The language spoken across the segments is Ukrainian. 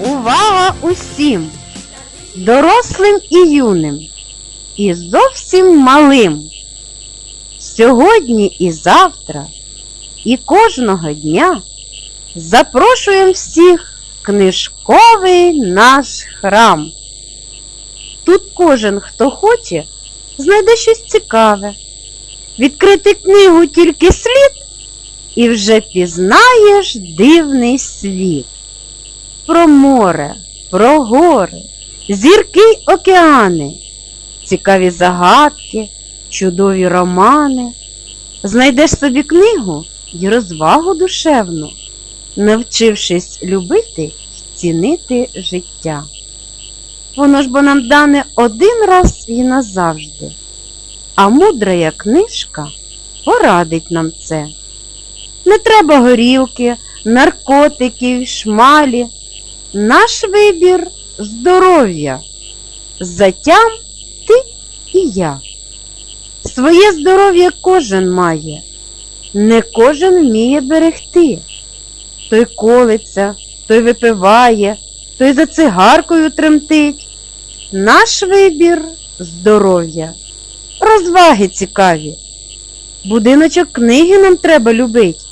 дня усім, дорослим і юним, і зовсім малим. Сьогодні і завтра, і кожного дня запрошуємо всіх в книжковий наш храм. Тут кожен, хто хоче, знайде щось цікаве. Відкрити книгу тільки слід, і вже пізнаєш дивний світ. Про море, про гори, зірки океани, цікаві загадки, чудові романи. Знайдеш собі книгу й розвагу душевну, навчившись любити й цінити життя. Воно ж бо нам дане один раз і назавжди, а мудрая книжка порадить нам це. Не треба горілки, наркотиків, шмалі. Наш вибір здоров'я. Затям ти і я. Своє здоров'я кожен має, не кожен вміє берегти. Той колиться, той випиває, той за цигаркою тремтить. Наш вибір здоров'я, розваги цікаві. Будиночок книги нам треба любить,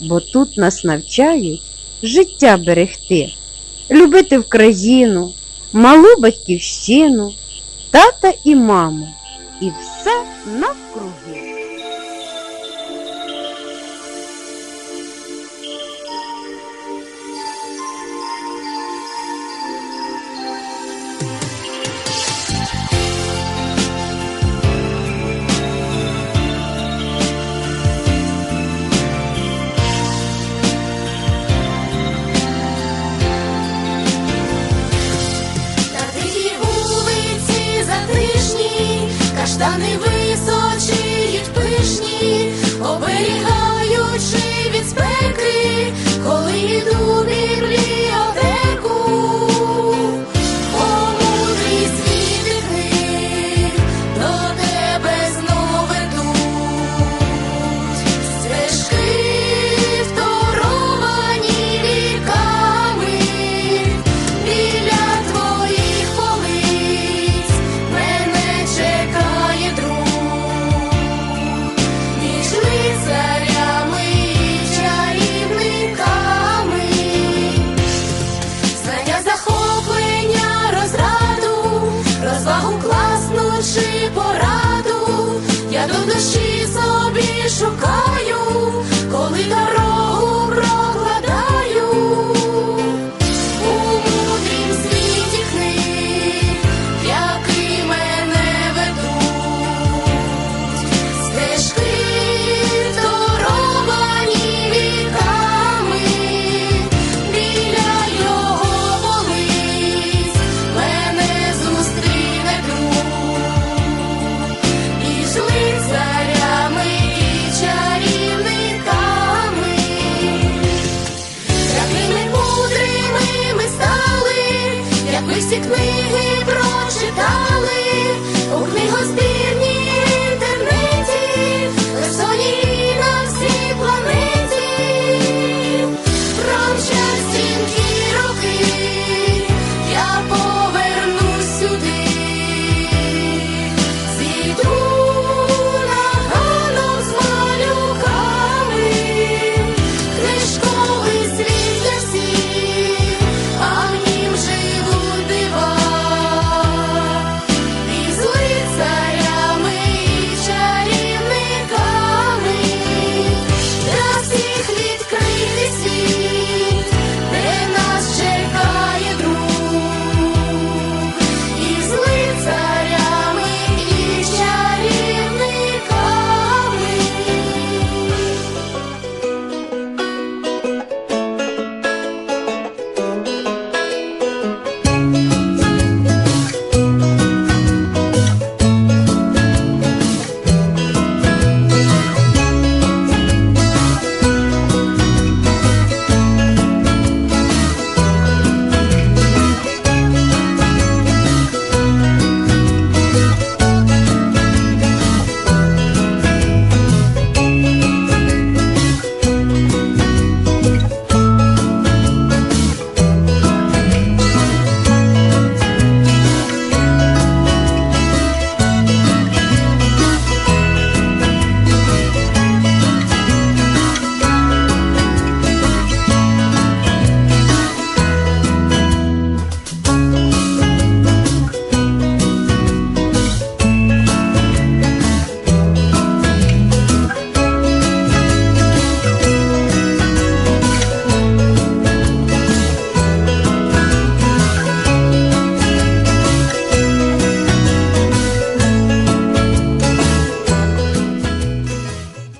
бо тут нас навчають життя берегти, любити в країну, малу батьківщину, тата і маму, і все навкруги. Stanley Blue.